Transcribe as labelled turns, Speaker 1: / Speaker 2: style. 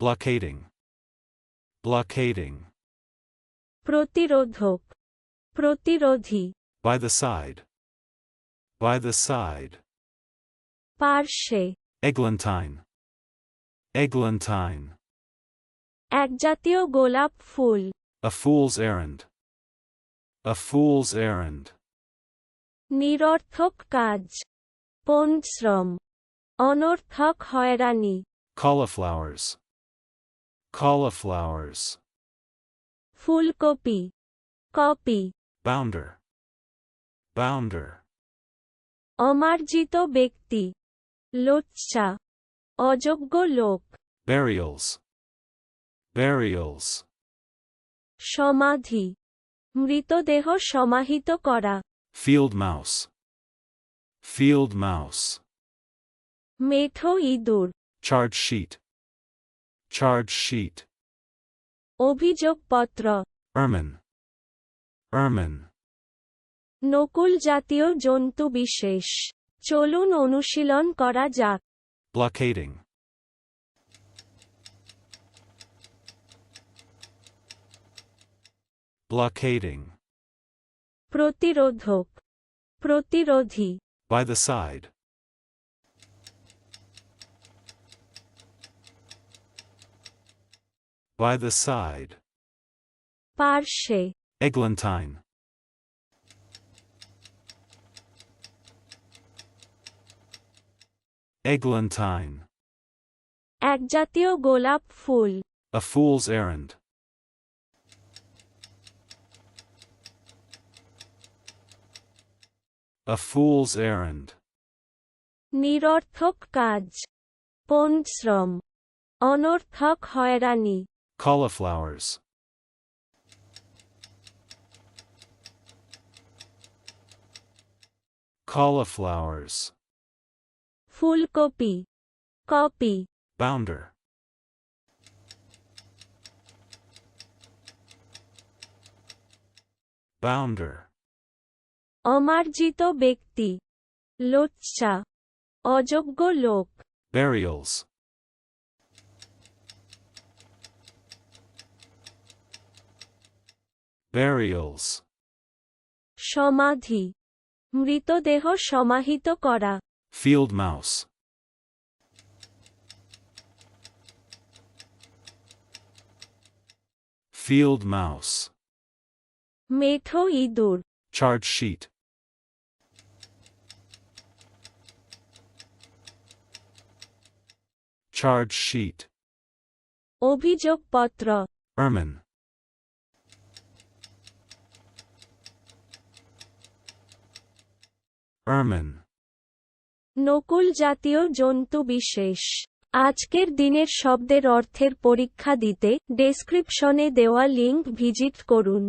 Speaker 1: blockading, blockading,
Speaker 2: প্রতিরোধক প্রতিরোধী
Speaker 1: by the side, by the side,
Speaker 2: পার্শ্বে
Speaker 1: eglantine, eglantine,
Speaker 2: একজাতীয় গোলাপ ফুল
Speaker 1: a fool's errand, a fool's errand,
Speaker 2: নিরর্থক কাজ পরিশ্রম অনর্থক হয়রানি
Speaker 1: cauliflowers, Cauliflowers,
Speaker 2: ফুলকপি কপি
Speaker 1: bounder, bounder,
Speaker 2: অমার্জিত ব্যক্তি লোচ্চা অযোগ্য লোক
Speaker 1: burials, burials,
Speaker 2: সমাধি মৃতদেহ সমাহিত করা
Speaker 1: field mouse, field mouse,
Speaker 2: মেঠো ইঁদুর
Speaker 1: charge sheet, charge sheet,
Speaker 2: অভিযোগপত্র
Speaker 1: ermine, ermine,
Speaker 2: নকুল জাতীয় জন্তু বিশেষ চলুন অনুশীলন করা যাক
Speaker 1: blockading, blockading,
Speaker 2: প্রতিরোধক প্রতিরোধী
Speaker 1: by the side, by the side,
Speaker 2: পার্শ্বে
Speaker 1: eglantine, eglantine,
Speaker 2: একজাতীয় গোলাপ ফুল
Speaker 1: a fool's errand, a fool's errand,
Speaker 2: নিরর্থক কাজ পরিশ্রম অনর্থক হয়রানি
Speaker 1: cauliflowers, cauliflowers,
Speaker 2: ফুলকপি কপি
Speaker 1: bounder, bounder,
Speaker 2: অমার্জিত ব্যক্তি লোচ্চা অযোগ্য লোক
Speaker 1: burials, Burials,
Speaker 2: সমাধি মৃতদেহ সমাহিত করা
Speaker 1: field mouse, field mouse,
Speaker 2: মেঠো ইঁদুর
Speaker 1: charge sheet, charge sheet,
Speaker 2: অভিযোগপত্র
Speaker 1: ermine, ermine,
Speaker 2: নকুল জাতীয় জন্তু বিশেষ। আজকের দিনের শব্দের অর্থের পরীক্ষা দিতে ডেসক্রিপশনে দেওয়া লিঙ্ক ভিজিট করুন।